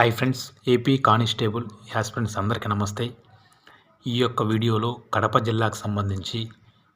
Hi friends AP constable aspirants అందరికీ నమస్తే. ఈ యొక్క వీడియోలో కడప జిల్లాకు సంబంధించి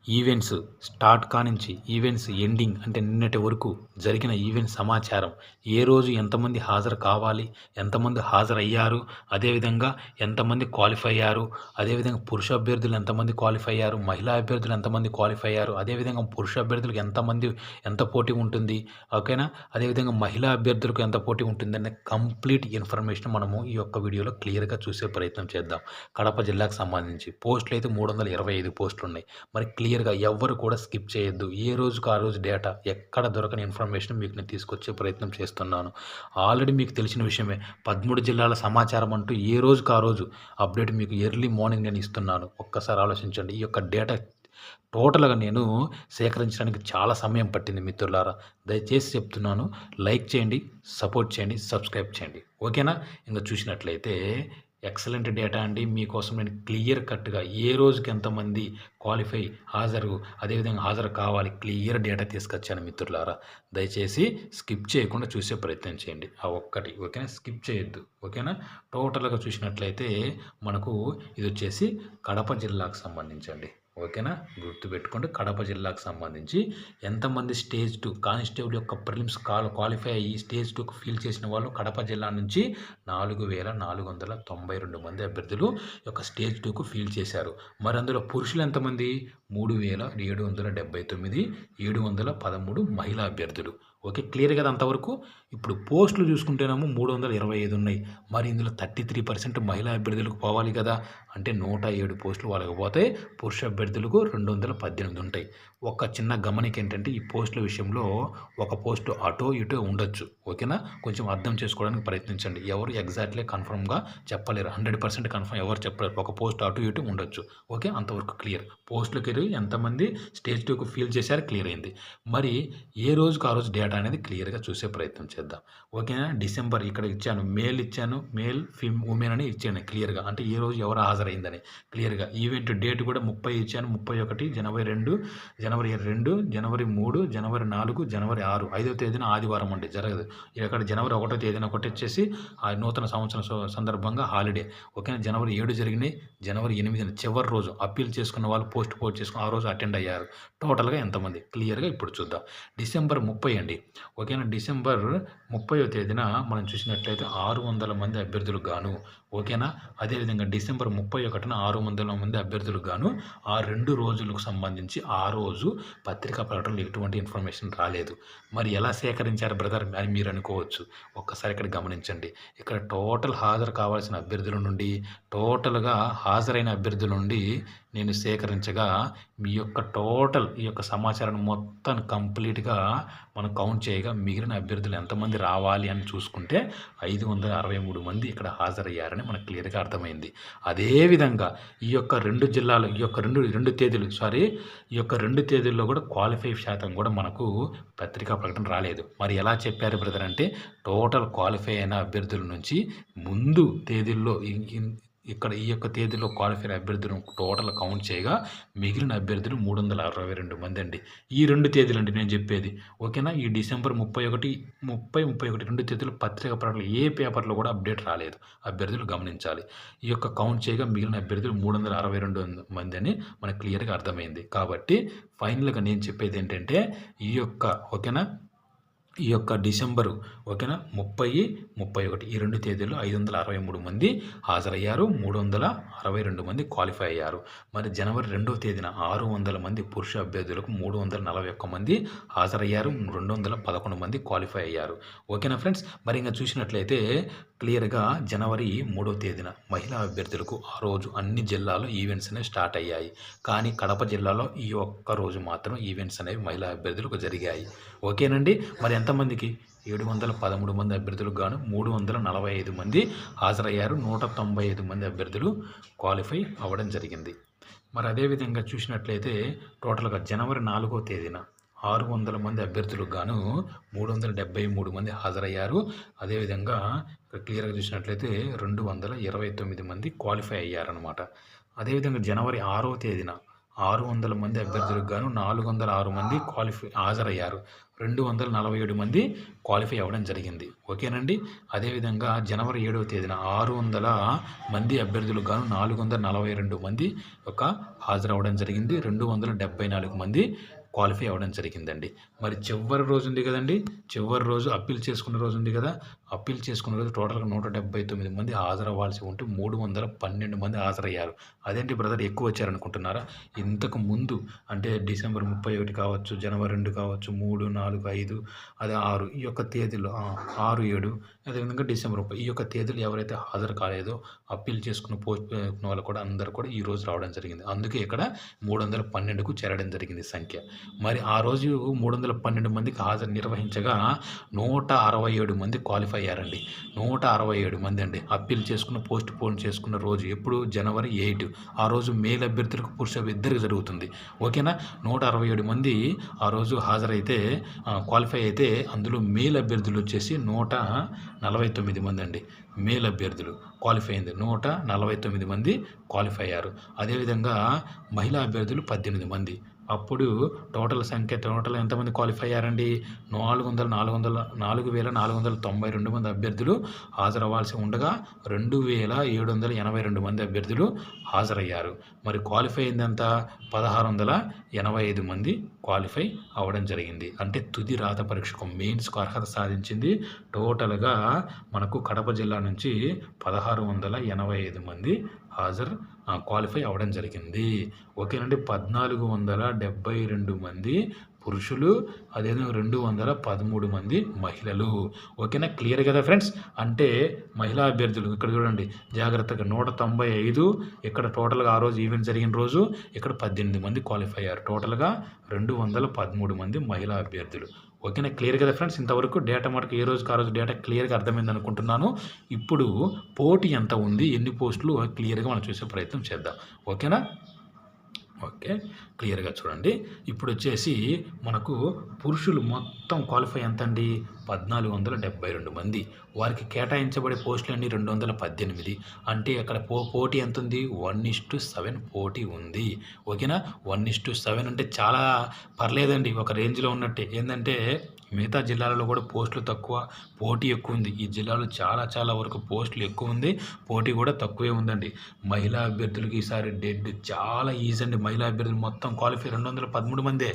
ఈవెంట్స్ స్టార్ట్ కానించి ఈవెంట్స్ ఎండింగ్ అంటే నిన్నటి వరకు జరిగిన ఈవెంట్ సమాచారం. ఏ రోజు ఎంతమంది హాజరు కావాలి ఎంతమంది హాజరయ్యారు అదేవిధంగా ఎంతమంది క్వాలిఫై అయ్యారు అదేవిధంగా పురుష అభ్యర్థులు ఎంతమంది క్వాలిఫై అయ్యారు మహిళా అభ్యర్థులు ఎంతమంది క్వాలిఫై అయ్యారు అదేవిధంగా పురుష అభ్యర్థులకు ఎంతమంది ఎంత పోటీ ఉంటుంది ఓకేనా? అదేవిధంగా మహిళా అభ్యర్థులకు ఎంత పోటీ ఉంటుంది అనే కంప్లీట్ ఇన్ఫర్మేషన్ మనము ఈ యొక్క వీడియోలో క్లియర్గా చూసే ప్రయత్నం చేద్దాం. కడప జిల్లాకు సంబంధించి పోస్టులు అయితే మూడు వందల ఇరవై ఐదు పోస్టులు ఉన్నాయి. మరి క్లియర్ క్లియర్గా ఎవ్వరు కూడా స్కిప్ చేయొద్దు. ఏ రోజుకు ఆ రోజు డేటా. ఎక్కడ దొరకని ఇన్ఫర్మేషన్ మీకు నేను తీసుకొచ్చే ప్రయత్నం చేస్తున్నాను. ఆల్రెడీ మీకు తెలిసిన విషయమే. పదమూడు జిల్లాల సమాచారం అంటూ ఏ రోజుకు ఆ రోజు అప్డేట్ మీకు ఎర్లీ మార్నింగ్ నేను ఇస్తున్నాను. ఒక్కసారి ఆలోచించండి. ఈ యొక్క డేటా టోటల్గా నేను సేకరించడానికి చాలా సమయం పట్టింది మిత్రులారా. దయచేసి చెప్తున్నాను. లైక్ చేయండి సపోర్ట్ చేయండి సబ్స్క్రైబ్ చేయండి. ఓకేనా? ఇంకా చూసినట్లయితే ఎక్సలెంట్ డేటా అండి. మీకోసం నేను క్లియర్ కట్గా ఏ రోజుకి ఎంతమంది క్వాలిఫై హాజరు అదేవిధంగా హాజరు కావాలి క్లియర్ డేటా తీసుకొచ్చాను మిత్రులారా. దయచేసి స్కిప్ చేయకుండా చూసే ప్రయత్నం చేయండి. ఆ ఒక్కటి ఓకేనా? స్కిప్ చేయొద్దు ఓకేనా? టోటల్గా చూసినట్లయితే మనకు ఇది వచ్చేసి కడప జిల్లాకు సంబంధించండి. ఓకేనా? గుర్తుపెట్టుకోండి కడప జిల్లాకు సంబంధించి ఎంతమంది స్టేజ్ టూ కానిస్టేబుల్ యొక్క ప్రిలిమ్స్ కాల్ క్వాలిఫై అయ్యి స్టేజ్ టూకు ఫీల్ చేసిన వాళ్ళు కడప జిల్లా నుంచి నాలుగు వేల నాలుగు వందల తొంభై రెండు మంది అభ్యర్థులు యొక్క స్టేజ్ టూకు ఫీల్ చేశారు. మరి అందులో పురుషులు ఎంతమంది? మూడు వేల ఏడు వందల డెబ్బై తొమ్మిది ఏడు వందల పదమూడు మహిళా అభ్యర్థులు. ఓకే? క్లియర్ కదా అంతవరకు? ఇప్పుడు పోస్టులు చూసుకుంటేనేమో మూడు వందల ఇరవై ఐదు ఉన్నాయి. మరి ఇందులో థర్టీ త్రీ పర్సెంట్ మహిళా అభ్యర్థులకు పోవాలి కదా? అంటే నూట ఏడు పోస్టులు వాళ్ళకి పోతే పురుష అభ్యర్థులకు రెండు వందల పద్దెనిమిది ఉంటాయి. ఒక చిన్న గమనిక ఏంటంటే ఈ పోస్టుల విషయంలో ఒక పోస్టు అటో ఇటో ఉండొచ్చు. ఓకేనా? కొంచెం అర్థం చేసుకోవడానికి ప్రయత్నించండి. ఎవరు ఎగ్జాక్ట్లీ కన్ఫర్మ్గా చెప్పలేరు. హండ్రెడ్ పర్సెంట్ కన్ఫర్మ్ ఎవరు చెప్పలేరు. ఒక పోస్ట్ అటు ఇటు ఉండొచ్చు. ఓకే? అంతవరకు క్లియర్. పోస్టులకి ఎంతమంది స్టేజ్ టూకు ఫీల్ చేశారు క్లియర్ అయింది. మరి ఏ రోజుకు ఆ రోజు డేటా అనేది క్లియర్గా చూసే ప్రయత్నం చేద్దాం. ఓకేనా? డిసెంబర్ ఇక్కడ ఇచ్చాను. మేల్ ఇచ్చాను. మేల్ ఫిమ్ ఉమెన్ అని ఇచ్చాను క్లియర్గా. అంటే ఏ రోజు ఎవరు హాజరైందని క్లియర్గా. ఈవెంట్ డేట్ కూడా ముప్పై ఇచ్చాను. ముప్పై ఒకటి జనవరి రెండు జనవరి రెండు జనవరి మూడు జనవరి నాలుగు జనవరి ఆరు. ఐదో తేదీన ఆదివారం అండి. జరగదు. ఇక్కడ జనవరి ఒకటో తేదీన ఒకటి ఆ నూతన సంవత్సరం సందర్భంగా హాలిడే. ఓకేనా? జనవరి ఏడు జరిగినాయి. జనవరి ఎనిమిదిన చివరి రోజు అప్పీల్ చేసుకున్న వాళ్ళు పోస్ట్ పోస్ట్ చేసుకుని ఆ రోజు అటెండ్ అయ్యారు. టోటల్గా ఎంతమంది? క్లియర్గా ఇప్పుడు చూద్దాం. డిసెంబర్ ముప్పై అండి. ఓకేనా? డిసెంబర్ ముప్పైవ తేదీన మనం చూసినట్లయితే ఆరు వందల మంది అభ్యర్థులకు గాను ఓకేనా? అదేవిధంగా డిసెంబర్ ముప్పై ఒకటిన ఆరు వందల మంది అభ్యర్థులకు గాను ఆ రెండు రోజులకు సంబంధించి ఆ రోజు పత్రికా ప్రకటనలు ఎటువంటి ఇన్ఫర్మేషన్ రాలేదు. మరి ఎలా సేకరించారు బ్రదర్ అని మీరు అనుకోవచ్చు. ఒక్కసారి ఇక్కడ గమనించండి. ఇక్కడ టోటల్ హాజరు కావాల్సిన అభ్యర్థుల నుండి టోటల్గా హాజరైన అభ్యర్థుల నుండి నేను సేకరించగా మీ యొక్క టోటల్ ఈ యొక్క సమాచారాన్ని మొత్తం కంప్లీట్గా మనం కౌంట్ చేయగా మిగిలిన అభ్యర్థులు ఎంతమంది రావాలి అని చూసుకుంటే ఐదు వందల అరవై మూడు మంది ఇక్కడ హాజరయ్యారని మనకు క్లియర్గా అర్థమైంది. అదేవిధంగా ఈ యొక్క రెండు జిల్లాలు ఈ యొక్క రెండు రెండు తేదీలు సారీ ఈ యొక్క రెండు తేదీల్లో కూడా క్వాలిఫై శాతం కూడా మనకు పత్రికా ప్రకటన రాలేదు. మరి ఎలా చెప్పారు బ్రదర్ అంటే టోటల్ క్వాలిఫై అయిన అభ్యర్థుల నుంచి ముందు తేదీల్లో ఇక్కడ ఈ యొక్క తేదీలో క్వాలిఫై అభ్యర్థులను టోటల్ కౌంట్ చేయగా మిగిలిన అభ్యర్థులు మూడు వందల అరవై రెండు మంది అండి. ఈ రెండు తేదీలు అండి నేను చెప్పేది ఓకేనా ఈ డిసెంబర్ ముప్పై ఒకటి ముప్పై ముప్పై ఒకటి రెండు తేదీలు పత్రిక ప్రకటనలు ఏ పేపర్లో కూడా అప్డేట్ రాలేదు. అభ్యర్థులు గమనించాలి. ఈ యొక్క కౌంట్ చేయగా మిగిలిన అభ్యర్థులు మూడు వందల అరవై రెండు మంది అని మనకు క్లియర్గా అర్థమైంది. కాబట్టి ఫైనల్గా నేను చెప్పేది ఏంటంటే ఈ యొక్క ఓకేనా ఈ యొక్క డిసెంబరు ఓకేనా? ముప్పై ముప్పై ఒకటి. ఈ రెండు తేదీల్లో ఐదు వందల అరవై మూడు మంది హాజరయ్యారు. మూడు వందల అరవై రెండు మంది క్వాలిఫై అయ్యారు. మరి జనవరి రెండవ తేదీన ఆరు వందల మంది పురుష అభ్యర్థులకు మూడు వందల నలభై ఒక్క మంది హాజరయ్యారు. రెండు వందల పదకొండు మంది క్వాలిఫై అయ్యారు. ఓకేనా ఫ్రెండ్స్? మరి ఇంకా చూసినట్లయితే క్లియర్గా జనవరి మూడో తేదీన మహిళా అభ్యర్థులకు ఆ రోజు అన్ని జిల్లాలో ఈవెంట్స్ అనేవి స్టార్ట్ అయ్యాయి. కానీ కడప జిల్లాలో ఈ ఒక్క రోజు మాత్రం ఈవెంట్స్ అనేవి మహిళా అభ్యర్థులకు జరిగాయి. ఓకేనండి? మరి ఎంతమందికి ఏడు వందల పదమూడు మంది అభ్యర్థులకు గాను మూడు వందల నలభై ఐదు మంది హాజరయ్యారు. నూట తొంభై ఐదు మంది అభ్యర్థులు క్వాలిఫై అవ్వడం జరిగింది. మరి అదేవిధంగా చూసినట్లయితే టోటల్గా జనవరి నాలుగో తేదీన ఆరు వందల మంది అభ్యర్థులకు గాను మూడు వందల డెబ్బై మూడు మంది హాజరయ్యారు. అదేవిధంగా ఇక్కడ క్లియర్గా చూసినట్లయితే రెండు వందల ఇరవై తొమ్మిది మంది క్వాలిఫై అయ్యారనమాట అదేవిధంగా జనవరి ఆరో తేదీన ఆరు వందల మంది అభ్యర్థులకు గాను నాలుగు వందల ఆరు మంది క్వాలిఫై హాజరయ్యారు. రెండు వందల నలభై ఏడు మంది క్వాలిఫై అవ్వడం జరిగింది. ఓకేనండి? అదేవిధంగా జనవరి ఏడవ తేదీన ఆరు వందల మంది అభ్యర్థులకు గాను నాలుగు వందల నలభై రెండు మంది యొక్క హాజరవ్వడం జరిగింది. రెండు వందల డెబ్బై నాలుగు మంది క్వాలిఫై అవ్వడం జరిగిందండి. మరి చివరి రోజు ఉంది కదండి. చివరి రోజు అప్పీల్ చేసుకున్న రోజు ఉంది కదా. అప్పీల్ చేసుకున్న రోజు టోటల్గా నూట డెబ్బై తొమ్మిది మంది హాజరవ్వాల్సి ఉంటే మూడు వందల పన్నెండు మంది హాజరయ్యారు. అదేంటి బ్రదర్ ఎక్కువ వచ్చారనుకుంటున్నారా? ఇంతకు ముందు అంటే డిసెంబర్ ముప్పై ఒకటి కావచ్చు జనవరి రెండు కావచ్చు మూడు నాలుగు ఐదు అదే ఆరు ఈ యొక్క తేదీలో ఆరు ఏడు అదేవిధంగా డిసెంబర్ ముప్పై ఈ యొక్క తేదీలు ఎవరైతే హాజరు కాలేదో అప్పీల్ చేసుకున్న పోస్ట్ వాళ్ళు కూడా అందరూ కూడా ఈ రోజు రావడం జరిగింది. అందుకే ఇక్కడ మూడు వందల పన్నెండుకు చేరడం జరిగింది సంఖ్య. మరి ఆ రోజు మూడు వందల పన్నెండు మందికి హాజరు నిర్వహించగా నూట అరవై ఏడు మంది క్వాలిఫై అయ్యారండి. నూట అరవై ఏడు మంది అండి. అప్పీల్ చేసుకున్న పోస్ట్ పోన్ చేసుకున్న రోజు ఎప్పుడు? January eight. ఆ రోజు మేల్ అభ్యర్థులకు పురుష ఇద్దరికి జరుగుతుంది. ఓకేనా? నూట అరవై ఏడు మంది ఆ రోజు హాజరైతే క్వాలిఫై అయితే అందులో మేల్ అభ్యర్థులు వచ్చేసి నూట నలభై తొమ్మిది మంది అండి. మేల్ అభ్యర్థులు క్వాలిఫై అయింది. నూట నలభై తొమ్మిది మంది క్వాలిఫై అయ్యారు. అదేవిధంగా మహిళా అభ్యర్థులు పద్దెనిమిది మంది. అప్పుడు టోటల్ సంఖ్య టోటల్ ఎంతమంది క్వాలిఫై అయ్యారండి? నాలుగు వందల నాలుగు వందల నాలుగు వేల నాలుగు వందల తొంభై రెండు మంది అభ్యర్థులు హాజరవ్వాల్సి ఉండగా రెండు వేల ఏడు వందల ఎనభై రెండు మంది అభ్యర్థులు హాజరయ్యారు. మరి క్వాలిఫై అయిందంత పదహారు వందల ఎనభై ఐదు మంది. క్వాలిఫై అవ్వడం జరిగింది. అంటే తుది రాత పరీక్షకు మెయిన్స్కు అర్హత సాధించింది. టోటల్గా మనకు కడప జిల్లా నుంచి పదహారు వందల ఎనభై ఐదు మంది హాజరు క్వాలిఫై అవ్వడం జరిగింది. ఓకేనండి పద్నాలుగు వందల డెబ్బై రెండు మంది పురుషులు అదేవిధంగా రెండు వందల పదమూడు మంది మహిళలు. ఓకేనా? క్లియర్ కదా ఫ్రెండ్స్? అంటే మహిళా అభ్యర్థులు ఇక్కడ చూడండి. జాగ్రత్తగా నూట తొంభై ఐదు ఇక్కడ టోటల్గా ఆ రోజు ఈవెంట్ జరిగిన రోజు ఇక్కడ పద్దెనిమిది మంది క్వాలిఫై అయ్యారు. టోటల్గా రెండు వందల పదమూడు మంది మహిళా అభ్యర్థులు. ఓకేనా? క్లియర్ కదా ఫ్రెండ్స్? ఇంతవరకు డేటా మటుకు ఏ రోజుకి ఆ రోజు డేటా క్లియర్గా అర్థమైంది అనుకుంటున్నాను. ఇప్పుడు పోటీ ఎంత ఉంది? ఎన్ని పోస్టులు? క్లియర్గా మనం చూసే ప్రయత్నం చేద్దాం. ఓకేనా? ఓకే క్లియర్గా చూడండి. ఇప్పుడు వచ్చేసి మనకు పురుషులు మొత్తం క్వాలిఫై ఎంత అండి పద్నాలుగు వందల డెబ్బై రెండు మంది. వారికి కేటాయించబడే పోస్టులు అన్ని రెండు వందల పద్దెనిమిది. అంటే అక్కడ పో పోటీ ఎంత ఉంది వన్ ఇస్టు సెవెన్ పోటీ ఉంది. ఓకేనా? వన్ ఇస్టు సెవెన్ అంటే చాలా పర్లేదండి ఒక రేంజ్లో ఉన్నట్టే. ఏంటంటే మిగతా జిల్లాలలో కూడా పోస్టులు తక్కువ పోటీ ఎక్కువ ఉంది. ఈ జిల్లాలో చాలా చాలా వరకు పోస్టులు ఎక్కువ ఉంది. పోటీ కూడా తక్కువే ఉందండి. మహిళా అభ్యర్థులకి ఈసారి డెడ్ చాలా ఈజీ అండి. మహిళా అభ్యర్థులు మొత్తం క్వాలిఫై రెండు వందల పదమూడు మందే.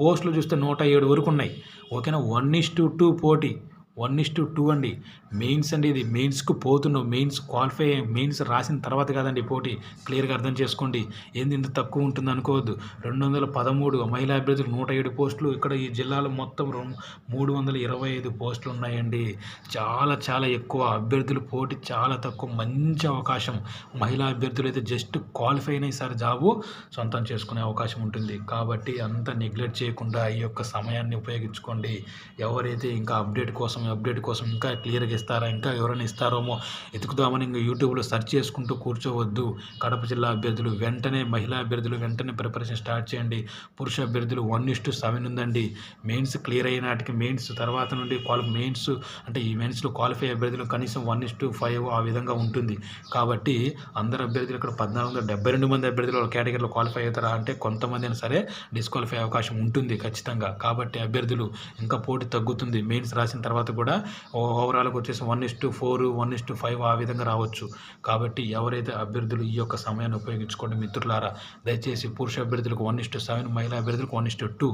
పోస్టులు చూస్తే నూట ఏడు వరకు ఉన్నాయి. ఓకేనా? వన్ ఇస్ టు టూ పోటీ. వన్ ఇస్ టు టూ అండి. మెయిన్స్ అండి ఇది. మెయిన్స్కు పోతున్నావు మెయిన్స్ క్వాలిఫై మెయిన్స్ రాసిన తర్వాత కాదండి పోటీ. క్లియర్గా అర్థం చేసుకోండి. ఏంది ఇంత తక్కువ ఉంటుంది అనుకోవద్దు. రెండు వందల పదమూడు మహిళా అభ్యర్థులు నూట ఏడు పోస్టులు. ఇక్కడ ఈ జిల్లాలో మొత్తం రెండు మూడు వందల ఇరవై ఐదు పోస్టులు ఉన్నాయండి. చాలా చాలా ఎక్కువ అభ్యర్థులు పోటీ చాలా తక్కువ. మంచి అవకాశం. మహిళా అభ్యర్థులు అయితే జస్ట్ క్వాలిఫై అయిన ఈసారి జాబు సొంతం చేసుకునే అవకాశం ఉంటుంది. కాబట్టి అంత నెగ్లెక్ట్ చేయకుండా ఈ యొక్క సమయాన్ని ఉపయోగించుకోండి. ఎవరైతే ఇంకా అప్డేట్ కోసం అప్డేట్ కోసం ఇంకా క్లియర్గా ఇస్తారా? ఇంకా ఎవరైనా ఇస్తారేమో ఎతుకుదామని ఇంకా యూట్యూబ్లో సెర్చ్ చేసుకుంటూ కూర్చోవద్దు. కడప జిల్లా అభ్యర్థులు వెంటనే మహిళా అభ్యర్థులు వెంటనే ప్రిపరేషన్ స్టార్ట్ చేయండి. పురుష అభ్యర్థులు వన్ ఇస్ టు సెవెన్ ఉందండి. మెయిన్స్ క్లియర్ అయిన నాటికి మెయిన్స్ తర్వాత నుండి క్వాలి మెయిన్స్ అంటే ఈ మెయిన్స్లో క్వాలిఫై అభ్యర్థులు కనీసం వన్ ఇస్ టు ఫైవ్ ఆ విధంగా ఉంటుంది. కాబట్టి అందరు అభ్యర్థులు ఇక్కడ పద్నాలుగు వందల డెబ్బై రెండు మంది అభ్యర్థులు కేటగిరీలో క్వాలిఫై అవుతారా అంటే కొంతమంది అయినా సరే డిస్క్వాలిఫై అవకాశం ఉంటుంది ఖచ్చితంగా. కాబట్టి అభ్యర్థులు ఇంకా పోటీ తగ్గుతుంది. మెయిన్స్ రాసిన తర్వాత కూడా ఓవరాల్గా వచ్చేసి one is to four one is to five ఆ విధంగా రావచ్చు. కాబట్టి ఎవరైతే అభ్యర్థులు ఈ యొక్క సమయాన్ని ఉపయోగించుకోండి మిత్రులారా దయచేసి పురుష అభ్యర్థులకు వన్ ఇస్ టు సెవెన్ మహిళా అభ్యర్థులకు వన్ ఇస్ టు టూ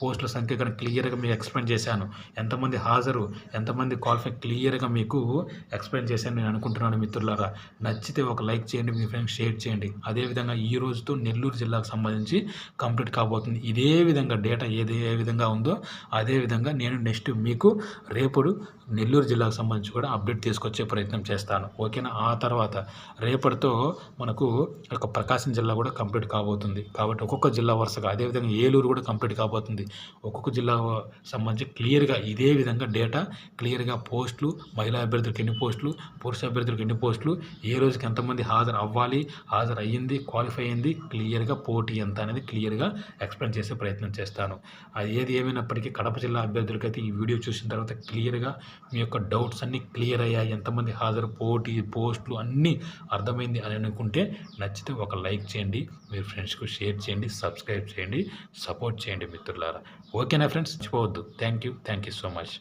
పోస్టుల సంఖ్య కనుక క్లియర్గా మీకు ఎక్స్ప్లెయిన్ చేశాను. ఎంతమంది హాజరు ఎంతమంది క్వాలిఫై క్లియర్గా మీకు ఎక్స్ప్లెయిన్ చేశాను నేను అనుకుంటున్నాను మిత్రులారా. నచ్చితే ఒక లైక్ చేయండి మీ ఫ్రెండ్స్ షేర్ చేయండి. అదేవిధంగా ఈ రోజుతో నెల్లూరు జిల్లాకు సంబంధించి కంప్లీట్ కాబోతుంది. ఇదే విధంగా డేటా ఏది ఏ విధంగా ఉందో అదే విధంగా నేను నెక్స్ట్ మీకు రేపు ఇప్పుడు నెల్లూరు జిల్లాకు సంబంధించి కూడా అప్డేట్ తీసుకొచ్చే ప్రయత్నం చేస్తాను. ఓకేనా? ఆ తర్వాత రేపటితో మనకు ఒక ప్రకాశం జిల్లా కూడా కంప్లీట్ కాబోతుంది. కాబట్టి ఒక్కొక్క జిల్లా వరుసగా అదేవిధంగా ఏలూరు కూడా కంప్లీట్ కాబోతుంది. ఒక్కొక్క జిల్లా సంబంధించి క్లియర్గా ఇదే విధంగా డేటా క్లియర్గా పోస్టులు మహిళా అభ్యర్థులకు ఎన్ని పోస్టులు పురుష అభ్యర్థులకు ఎన్ని పోస్టులు ఏ రోజుకి ఎంతమంది హాజరు అవ్వాలి హాజరు అయ్యింది క్వాలిఫై అయింది క్లియర్గా పోటీ ఎంత అనేది క్లియర్గా ఎక్స్ప్లెయిన్ చేసే ప్రయత్నం చేస్తాను. అది ఏది ఏమైనప్పటికీ కడప జిల్లా అభ్యర్థులకైతే ఈ వీడియో చూసిన తర్వాత క్లియర్ క్లియర్గా మీ యొక్క డౌట్స్ అన్నీ క్లియర్ అయ్యాయి. ఎంతమంది హాజరు? పోటీ పోస్టులు అన్నీ అర్థమైంది అని అనుకుంటే నచ్చితే ఒక లైక్ చేయండి మీ ఫ్రెండ్స్కు షేర్ చేయండి సబ్స్క్రైబ్ చేయండి సపోర్ట్ చేయండి మిత్రులారా. ఓకేనా ఫ్రెండ్స్? మర్చిపోవద్దు thank you thank you so much.